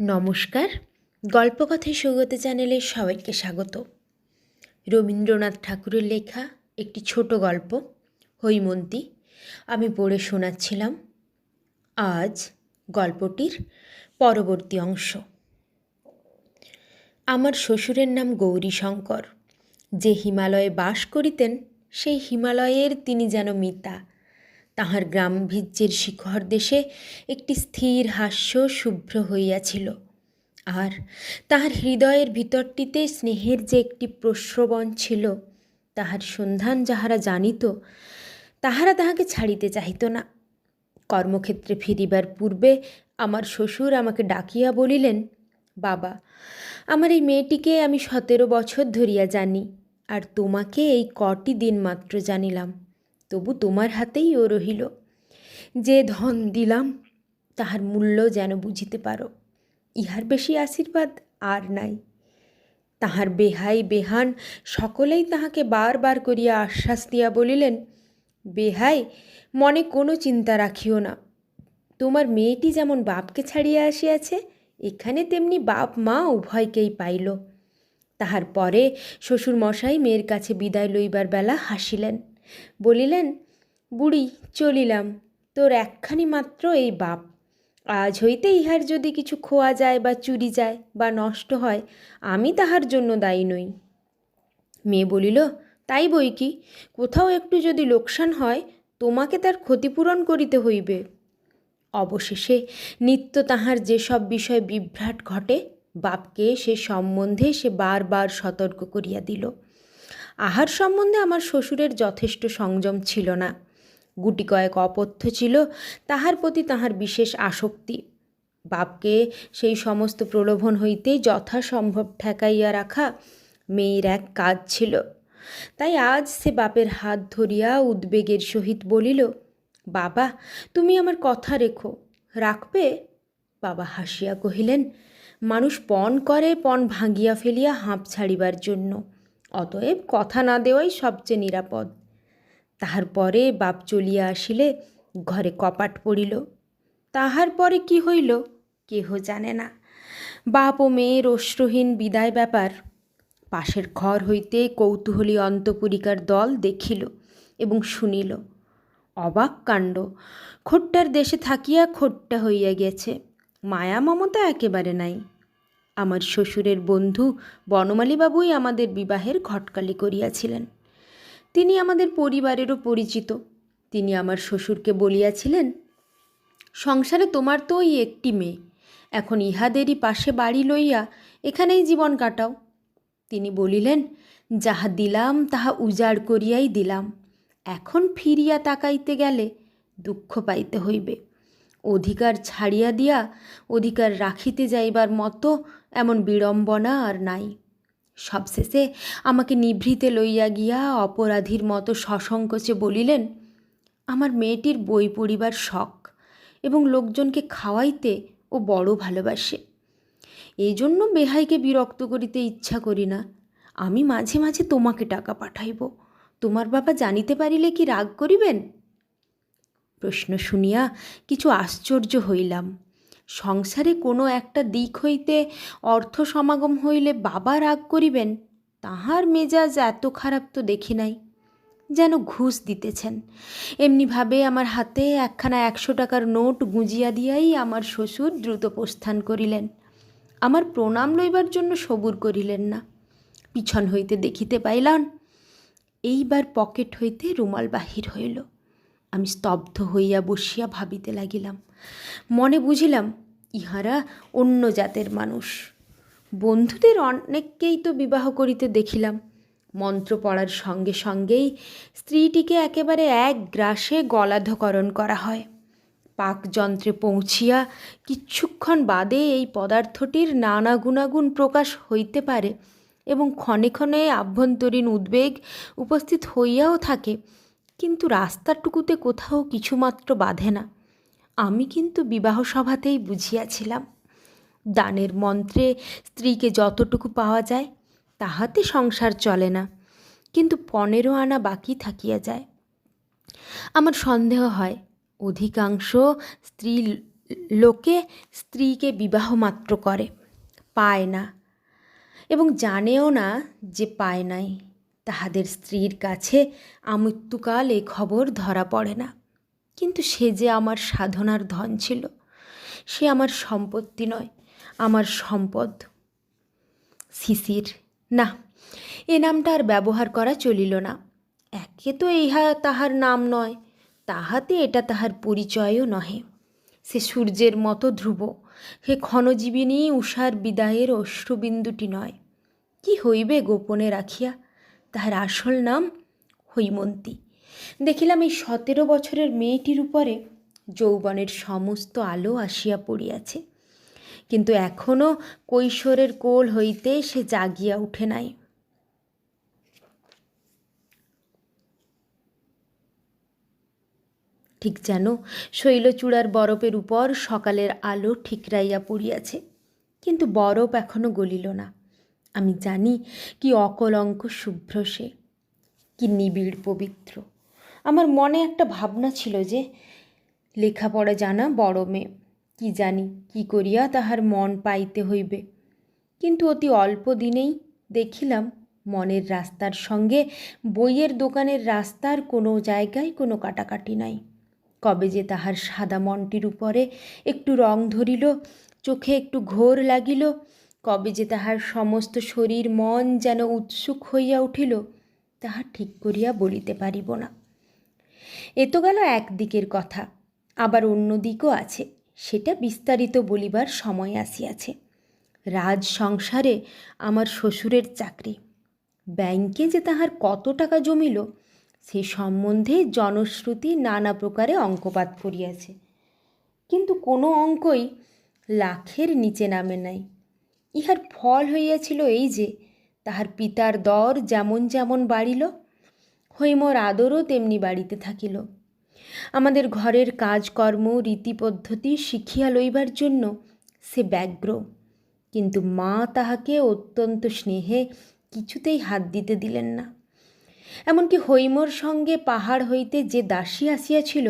নমস্কার। গল্পকথায় সৌগত চ্যানেলে সবাইকে স্বাগত। রবীন্দ্রনাথ ঠাকুরের লেখা একটি ছোট গল্প, হৈমন্তী, আমি পড়ে শোনাচ্ছিলাম। আজ গল্পটির পরবর্তী অংশ। আমার শ্বশুরের নাম গৌরীশঙ্কর। যে হিমালয়ে বাস করিতেন, সেই হিমালয়ের তিনি যেন মিতা। তাহার গ্রামভিজ্যের শিখর দেশে একটি স্থির হাস্য শুভ্র হইয়াছিল। আর তাহার হৃদয়ের ভিতরটিতে স্নেহের যে একটি প্রশ্রবণ ছিল, তাহার সন্ধান যাহারা জানিত, তাহারা তাহাকে ছাড়িতে চাহিত না। কর্মক্ষেত্রে ফিরিবার পূর্বে আমার শ্বশুর আমাকে ডাকিয়া বলিলেন, বাবা, আমার এই মেয়েটিকে আমি সতেরো বছর ধরিয়া জানি, আর তোমাকে এই কটি দিন মাত্র জানিলাম। তবু তোমার হাতেই ও রহিল। যে ধন দিলাম, তাহার মূল্য যেন বুঝিতে পারো। ইহার বেশি আশীর্বাদ আর নাই। তাহার বেহাই বেহান সকলেই তাহাকে বারবার করিয়া আশ্বাস দিয়া বলিলেন, বেহাই, মনে কোনো চিন্তা রাখিও না। তোমার মেয়েটি যেমন বাপকে ছাড়িয়া আসিয়াছে, এখানে তেমনি বাপ মা উভয়কেই পাইল। তাহার পরে শ্বশুর মশাই মেয়ের কাছে বিদায় লইবার বেলা হাসিলেন। বলিলেন, বুড়ি, চলিলাম। তোর একখানি মাত্র এই বাপ। আজ হইতে ইহার যদি কিছু খোয়া যায় বা চুরি যায় বা নষ্ট হয়, আমি তাহার জন্য দায়ী নই। মেয়ে বলিল, তাই বই কি? কোথাও একটু যদি লোকসান হয়, তোমাকে তার ক্ষতিপূরণ করিতে হইবে। অবশেষে নিত্য তাহার যেসব বিষয় বিভ্রাট ঘটে, বাপকে সে সম্বন্ধে সে বারবার সতর্ক করিয়া দিল। আহার সম্বন্ধে আমার শ্বশুরের যথেষ্ট সংযম ছিল না। গুটি কয়েক অপথ্য ছিল, তাহার প্রতি তাহার বিশেষ আসক্তি। বাপকে সেই সমস্ত প্রলোভন হইতে যথাসম্ভব ঠেকাইয়া রাখা মেয়ের এক কাজ ছিল। তাই আজ সে বাপের হাত ধরিয়া উদ্বেগের সহিত বলিল, বাবা, তুমি আমার কথা রেখো, রাখবে? বাবা হাসিয়া কহিলেন, মানুষ পণ করে, পণ ভাঙিয়া ফেলিয়া হাঁপ ছাড়িবার জন্য। অতএব কথা না দেওয়াই সবচেয়ে নিরাপদ। তাহার পরে বাপ চলিয়া আসিলে ঘরে কপাট পড়িল। তাহার পরে কি হইল কেহ জানে না। বাপ ও মেয়ের অশ্রুহীন বিদায় ব্যাপার। পাশের ঘর হইতে কৌতূহলী অন্তপুরিকার দল দেখিল এবং শুনিল, অবাক কাণ্ড। খোট্টার দেশে থাকিয়া খোট্টা হইয়া গেছে। মায়া মমতা একেবারে নাই। আমার শ্বশুরের বন্ধু বনমালীবাবুই আমাদের বিবাহের ঘটকালি করিয়াছিলেন। তিনি আমাদের পরিবারেরও পরিচিত। তিনি আমার শ্বশুরকে বলিয়াছিলেন, সংসারে তোমার তো ওই একটি মেয়ে। এখন ইহাদেরই পাশে বাড়ি লইয়া এখানেই জীবন কাটাও। তিনি বলিলেন, যাহা দিলাম, তাহা উজাড় করিয়াই দিলাম। এখন ফিরিয়া তাকাইতে গেলে দুঃখ পাইতে হইবে। অধিকার ছাড়িয়া দিয়া অধিকার রাখিতে যাইবার মতো এমন বিড়ম্বনা আর নাই। সবশেষে আমাকে নিভৃতে লইয়া গিয়া অপরাধীর মতো সসংকোচে বলিলেন, আমার মেয়েটির বই পড়িবার শখ এবং লোকজনকে খাওয়াইতে ও বড় ভালোবাসে। এই জন্য বেহাইকে বিরক্ত করিতে ইচ্ছা করি না। আমি মাঝে মাঝে তোমাকে টাকা পাঠাইব। তোমার বাবা জানিতে পারিলে কি রাগ করিবেন? প্রশ্ন শুনিয়া কিছু আশ্চর্য হইলাম। সংসারে কোনো একটা দিক হইতে অর্থ সমাগম হইলে বাবা রাগ করিবেন, তাহার মেজাজ এত খারাপ তো দেখি নাই। যেন ঘুষ দিতেছেন। এমনিভাবে আমার হাতে একখানা একশো টাকার নোট গুঁজিয়া দিয়াই আমার শ্বশুর দ্রুত প্রস্থান করিলেন। আমার প্রণাম লইবার জন্য সবুর করিলেন না। পিছন হইতে দেখিতে পাইলাম, এইবার পকেট হইতে রুমাল বাহির হইল। আমি স্তব্ধ হইয়া বসিয়া ভাবিতে লাগিলাম। মনে বুঝিলাম, ইহারা অন্য জাতের মানুষ। বন্ধুদের অনেককেই তো বিবাহ করিতে দেখিলাম। মন্ত্র পড়ার সঙ্গে সঙ্গেই স্ত্রীটিকে একেবারে এক গ্রাসে গলাধকরণ করা হয়। পাকযন্ত্রে পৌঁছিয়া কিচ্ছুক্ষণ বাদে এই পদার্থটির নানা গুণাগুণ প্রকাশ হইতে পারে এবং ক্ষণে ক্ষণে আভ্যন্তরীণ উদ্বেগ উপস্থিত হইয়াও থাকে। কিন্তু রাস্তাটুকুতে কোথাও কিছুমাত্র বাধে না। আমি কিন্তু বিবাহ সভাতেই বুঝিয়াছিলাম। দানের মন্ত্রে স্ত্রীকে যতটুকু পাওয়া যায়, তাহাতে সংসার চলে না, কিন্তু পনেরো আনা বাকি থাকিয়া যায়। আমার সন্দেহ হয়, অধিকাংশ স্ত্রী লোকে স্ত্রীকে বিবাহ মাত্র করে, পায় না এবং জানেও না যে পায় নাই। তাহাদের স্ত্রীর কাছে আমৃত্যুকাল এ খবর ধরা পড়ে না। কিন্তু সে যে আমার সাধনার ধন ছিল, সে আমার সম্পত্তি নয়, আমার সম্পদ। শিশির, না, এ নামটা আর ব্যবহার করা চলিল না। একে তো ইহা তাহার নাম নয়, তাহাতে এটা তাহার পরিচয়ও নহে। সে সূর্যের মতো ধ্রুব হে ক্ষণজীবিনী উষার বিদায়ের অশ্রুবিন্দুটি নয়। কি হইবে গোপনে রাখিয়া? তাহার আসল নাম হৈমন্তী। দেখিলাম এই সতেরো বছরের মেয়েটির উপরে যৌবনের সমস্ত আলো আসিয়া পড়িয়াছে। কিন্তু এখনও কৈশোরের কোল হইতে সে জাগিয়া উঠে নাই। ঠিক যেন শৈলচূড়ার বরফের উপর সকালের আলো ঠিকরাইয়া পড়িয়াছে, কিন্তু বরফ এখনও গলিল না। আমি জানি কি অকলঙ্ক শুভ্র সে, কি নিবিড় পবিত্র। আমার মনে একটা ভাবনা ছিল যে লেখাপড়া জানা বড় মেয়ে, কি জানি কি করিয়া তাহার মন পাইতে হইবে। কিন্তু অতি অল্প দিনেই দেখিলাম মনের রাস্তার সঙ্গে বইয়ের দোকানের রাস্তার কোনো জায়গায় কোনো কাটাকাটি নাই। কবে যে তাহার সাদা মনটির উপরে একটু রং ধরিল, চোখে একটু ঘোর লাগিল কবে যে তাহার সমস্ত শরীর মন যেন উৎসুক হইয়া উঠিল, তাহা ঠিক করিয়া বলিতে পারিব না। এ তো গেল একদিকের কথা, আবার অন্য দিকও আছে, সেটা বিস্তারিত বলিবার সময় আসিয়াছে। রাজ সংসারে আমার শ্বশুরের চাকরি, ব্যাংকে যে তাহার কত টাকা জমিল, সে সম্বন্ধে জনশ্রুতি নানা প্রকারে অঙ্কপাত করিয়াছে। কিন্তু কোনো অঙ্কই লাখের নিচে নামে নাই। ইহার ফল হইয়াছিল এই যে, তাহার পিতার দর যেমন যেমন বাড়িল হৈমর আদরও তেমনি বাড়িতে থাকিল। আমাদের ঘরের কাজকর্ম রীতি পদ্ধতি শিখিয়া লইবার জন্য সে ব্যগ্র, কিন্তু মা তাহাকে অত্যন্ত স্নেহে কিছুতেই হাত দিতে দিলেন না। এমনকি হৈমর সঙ্গে পাহাড় হইতে যে দাসী আসিয়াছিল,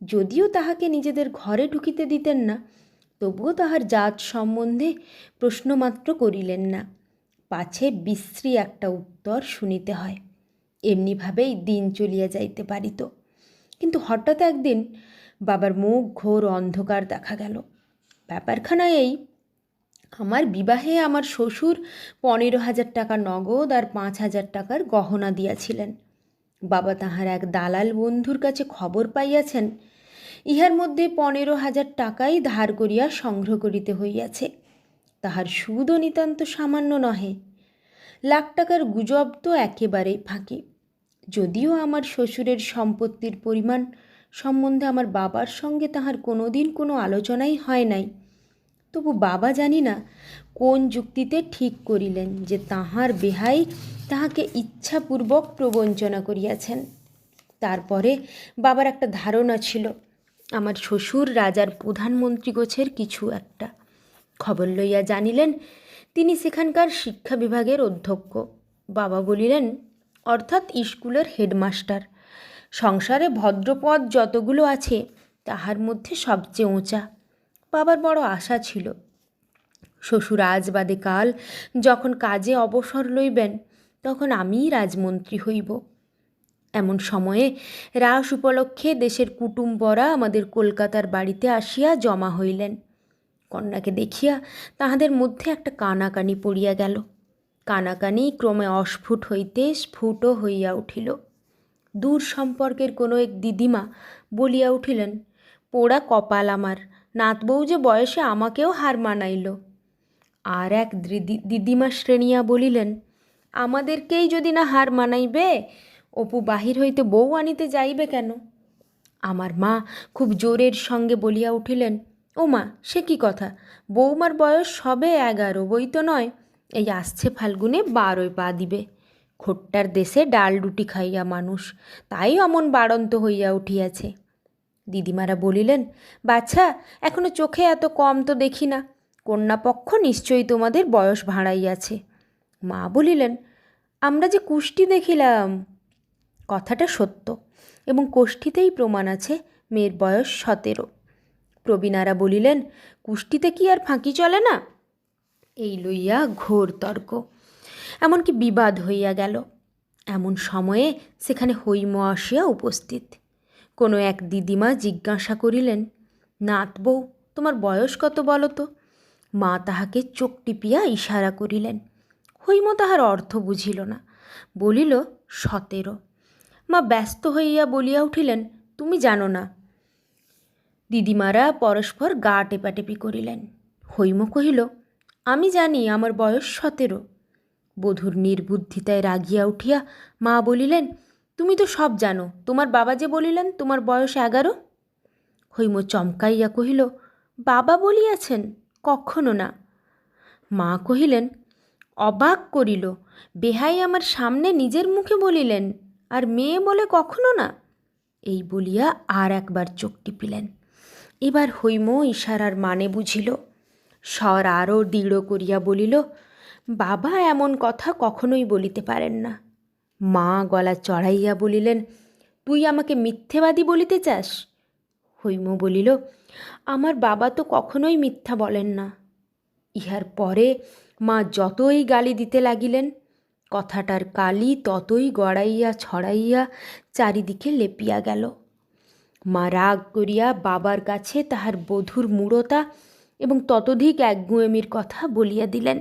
যদিও তাহাকে নিজেদের ঘরে ঢুকিতে দিতেন না তবুও তাহার জাত সম্বন্ধে প্রশ্নমাত্র করিলেন না। পাছে বিশ্রী একটা উত্তর শুনিতে হয়, এমনিভাবেই দিন চলিয়া যাইতে পারিত। কিন্তু হঠাৎ একদিন বাবার মুখ ঘোর অন্ধকার দেখা গেল। ব্যাপারখানা এই, আমার বিবাহে আমার শ্বশুর পনেরো হাজার টাকা নগদ আর পাঁচ হাজার টাকার গহনা দিয়াছিলেন। বাবা তাহার এক দালাল বন্ধুর কাছে খবর পাইয়াছেন ইহার মধ্যে পনেরো হাজার টাকাই ধার করিয়া সংগ্রহ করিতে হইয়াছে। তাহার সুদও নিতান্ত সামান্য নহে। লাখ টাকার গুজব তো একেবারেই ফাঁকি। যদিও আমার শ্বশুরের সম্পত্তির পরিমাণ সম্বন্ধে আমার বাবার সঙ্গে তাহার কোনো দিন কোনো আলোচনাই হয় নাই। তবু বাবা জানি না কোন যুক্তিতে ঠিক করিলেন যে তাহার বেহাই তাহাকে ইচ্ছাপূর্বক প্রবঞ্চনা করিয়াছেন। তারপরে বাবার একটা ধারণা ছিল আমার শ্বশুর রাজার প্রধানমন্ত্রী গোছের কিছু একটা খবর লইয়া জানিলেন, তিনি সেখানকার শিক্ষা বিভাগের অধ্যক্ষ। বাবা বলিলেন, অর্থাৎ স্কুলের হেডমাস্টার। সংসারে ভদ্রপদ যতগুলো আছে, তাহার মধ্যে সবচেয়ে উঁচা। বাবার বড় আশা ছিল। শ্বশুর আজ বাদে কাল যখন কাজে অবসর লইবেন, তখন আমিই রাজমন্ত্রী হইব। এমন সময়ে রাস উপলক্ষে দেশের কুটুম্বরা আমাদের কলকাতার বাড়িতে আসিয়া জমা হইলেন। কন্যাকে দেখিয়া তাহাদের মধ্যে একটা কানাকানি পড়িয়া গেল। কানাকানি ক্রমে অস্ফুট হইতে স্ফুটও হইয়া উঠিল। দূর সম্পর্কের কোনো এক দিদিমা বলিয়া উঠিলেন, পোড়া কপাল আমার, নাতবউ যে বয়সে আমাকেও হার মানাইল। আর এক দিদিমা শ্রেণিয়া বলিলেন, আমাদেরকেই যদি না হার মানাইবে অপু বাহির হইতে বউ আনিতে যাইবে কেন? আমার মা খুব জোরের সঙ্গে বলিয়া উঠিলেন, ও মা, সে কি কথা? বৌমার বয়স সবে এগারো, বই তো নয়। এই আসছে ফাল্গুনে বারোয় পা দিবে। খোট্টার দেশে ডাল রুটি খাইয়া মানুষ, তাই অমন বাড়ন্ত হইয়া উঠিয়াছে। দিদিমারা বলিলেন বাচ্চা এখনও চোখে এত কম তো দেখি না। কন্যাপক্ষ নিশ্চয়ই তোমাদের বয়স ভাঁড়াইয়াছে। মা বলিলেন, আমরা যে কুষ্টি দেখিলাম কথাটা সত্য এবং কোষ্ঠীতেই প্রমাণ আছে মেয়ের বয়স সতেরো। প্রবীণারা বলিলেন কুষ্টিতে কি আর ফাঁকি চলে না? এই লইয়া ঘোর তর্ক। এমনকি বিবাদ হইয়া গেল। এমন সময়ে সেখানে হৈম আসিয়া উপস্থিত। কোনো এক দিদিমা জিজ্ঞাসা করিলেন, নাত বউ, তোমার বয়স কত বলো তো? মা তাহাকে চোখ টিপিয়া ইশারা করিলেন। হৈম তাহার অর্থ বুঝিল না। বলিল, সতেরো। মা ব্যস্ত হইয়া বলিয়া উঠিলেন, তুমি জানো না? দিদিমারা পরস্পর গা টেপাটেপি করিলেন। হৈম কহিল, আমি জানি, আমার বয়স সতেরো। বধূর নির্বুদ্ধিতায় রাগিয়া উঠিয়া মা বলিলেন, তুমি তো সব জানো, তোমার বাবা যে বলিলেন, তোমার বয়স এগারো? হৈম চমকাইয়া কহিল, বাবা বলিয়াছেন, কখনো না। মা কহিলেন, অবাক করিল, বেহাই আমার সামনে নিজের মুখে বলিলেন আর মেয়ে বলে কখনো না। এই বলিয়া আর একবার চোখ টিপিলেন। এবার হৈম ইশারার মানে বুঝিল। স্বর আরও দৃঢ় করিয়া বলিল, বাবা এমন কথা কখনোই বলিতে পারেন না। মা গলা চড়াইয়া বলিলেন, তুই আমাকে মিথ্যেবাদী বলিতে চাস? হৈম বলিল, আমার বাবা তো কখনোই মিথ্যা বলেন না। ইহার পরে মা যতই গালি দিতে লাগিলেন কথাটার কালি ততই গড়াইয়া ছড়াইয়া চারিদিকে লেপিয়া গেল। মা রাগ করিয়া বাবার কাছে তাহার বধূর মূঢ়তা এবং ততোধিক একগুঁয়েমির কথা বলিয়া দিলেন।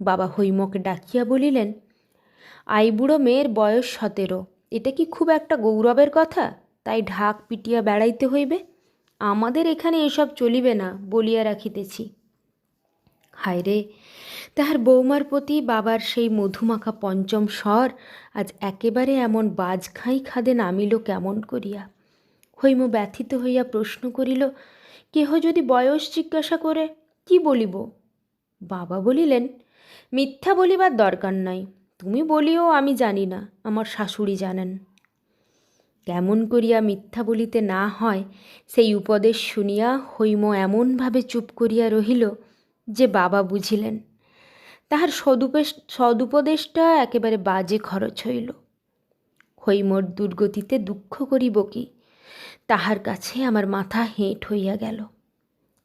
বাবা হৈমকে ডাকিয়া বলিলেন আইবুড়ো মেয়ের বয়স সতেরো, এটা কি খুব একটা গৌরবের কথা? তাই ঢাক পিটিয়া বেড়াইতে হইবে? আমাদের এখানে এসব চলিবে না বলিয়া রাখিতেছি। হায় রে তাহার বৌমার প্রতি বাবার সেই মধুমাখা পঞ্চম স্বর আজ একেবারে এমন বাজখাই খাদে নামিল কেমন করিয়া? হৈম ব্যথিত হইয়া প্রশ্ন করিল, কেহ যদি বয়স জিজ্ঞাসা করে, কি বলিব? বাবা বলিলেন, মিথ্যা বলিবার দরকার নাই, তুমি বলিও আমি জানি না, আমার শাশুড়ি জানেন। কেমন করিয়া মিথ্যা বলিতে না হয়, সেই উপদেশ শুনিয়া হৈম এমনভাবে চুপ করিয়া রহিল যে বাবা বুঝিলেন। তাহার সদুপেশ, সদুপদেশটা একেবারে বাজে খরচ হইল। হৈমর দুর্গতিতে দুঃখ করিব কি? তাহার কাছে আমার মাথা হেঁট হইয়া গেল।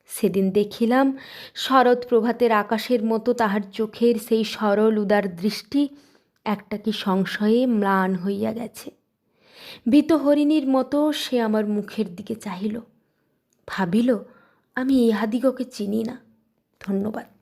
সেদিন দেখিলাম শরৎ প্রভাতের আকাশের মতো তাহার চোখের সেই সরল উদার দৃষ্টি একটা কি সংশয়ে ম্লান হইয়া গেছে। ভীত হরিণীর মতো সে আমার মুখের দিকে চাহিল। ভাবিল, আমি ইহাদিগকে চিনি না। ধন্যবাদ।